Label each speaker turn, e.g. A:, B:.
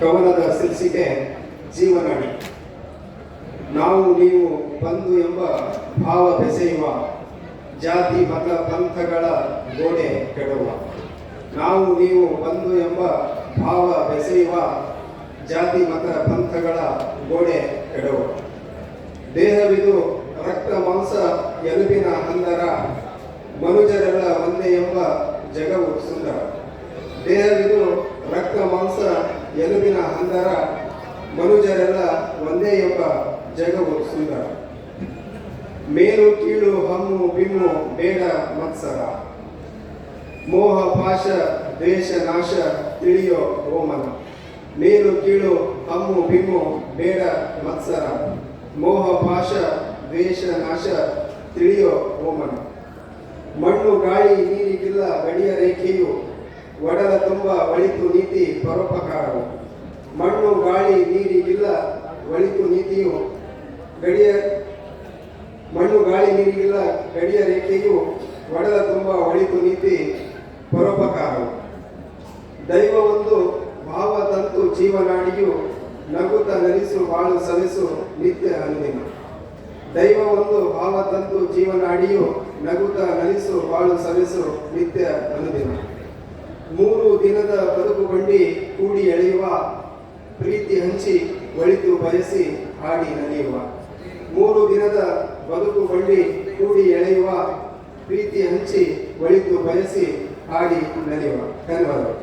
A: ಕವನದ ಶೀರ್ಷಿಕೆ ಜೀವನಾಡಿ. ನಾವು ನೀವು ಬಂದು ಎಂಬ ಭಾವ ಬೆಸೆಯುವ ಜಾತಿ ಮತ ಪಂಥಗಳ ಗೋಡೆ ಕೆಡುವ. ನಾವು ನೀವು ಬಂದು ಎಂಬ ಭಾವ ಬೆಸೆಯುವ ಜಾತಿ ಮತ ಪಂಥಗಳ ಗೋಡೆ ಕೆಡುವ. ದೇಹವಿದು ರಕ್ತ ಮಾಂಸ ಎಲುಬಿನ ಹಂದರ ಮನುಜರಗಳ ಒಂದೇ ಎಂಬ ಜಗವು ಸುಂದರ. ದೇಹವಿದು ರಕ್ತ ಮಾಂಸ ಎಲುಬಿನ ಅಂದರ ಮನುಜರೆಲ್ಲ ಒಂದೇ ಎಂಬ ಜಗವು ಸುಂದರ ಮೇಲು, ಕೀಳು, ಹಮ್ಮು, ಬಿಮ್ಮು, ಬೇಡ, ಮತ್ಸರ. ಮೋಹ, ಪಾಶ, ದ್ವೇಷ, ನಾಶ, ತಿಳಿಯೋ ಓಮನ ಮೇಲು, ಕೀಳು, ಹಮ್ಮು, ಬಿಮ್ಮು, ಬೇಡ, ಮತ್ಸರ. ಮೋಹ, ಪಾಶ, ದ್ವೇಷ, ನಾಶ, ತಿಳಿಯೋ ಓಮನ ಮಣ್ಣು, ಗಾಳಿ ನೀರಿಗಿಲ್ಲ ಗಡಿಯ ರೇಖೆಯು ಒಡಲ ತುಂಬ ಒಳಿತು ನೀತಿ ಪರೋಪಕಾರವು ಮಣ್ಣು, ಗಾಳಿ ನೀರಿಗಿಲ್ಲ ಒಳಿತು ನೀತಿಯು. ಗಡಿಯ ಮಣ್ಣು, ಗಾಳಿ ನೀರಿಗಿಲ್ಲ ಗಡಿಯ ರೇಖೆಯು ಒಡಲ ತುಂಬ ಒಳಿತು ನೀತಿ ಪರೋಪಕಾರ. ದೈವ ಒಂದು ಭಾವತಂತು ಜೀವನಾಡಿಯು ನಗುತ ನರಿಸು ಬಾಳು ಸವೆಸು ನಿತ್ಯ ಅನುದಿನ. ದೈವ ಒಂದು ಭಾವತಂತು ಜೀವನಾಡಿಯು ನಗುತ್ತ ನಲಿಸು, ಬಾಳು ಸವೆಸು ನಿತ್ಯ ಅನುದಿನ. ಮೂರು ದಿನದ ಬದುಕು ಬಂಡಿ ಕೂಡಿ ಎಳೆಯುವ, ಪ್ರೀತಿ ಹಂಚಿ ಒಳಿತು ಬಯಸಿ ಹಾಡಿ ನಲಿಯುವ. ಮೂರು ದಿನದ ಬದುಕು ಬಂಡಿ ಕೂಡಿ ಎಳೆಯುವ, ಪ್ರೀತಿ ಹಂಚಿ ಒಳಿತು ಬಯಸಿ ಹಾಡಿ ನಲಿಯುವ. ಧನ್ಯವಾದಗಳು.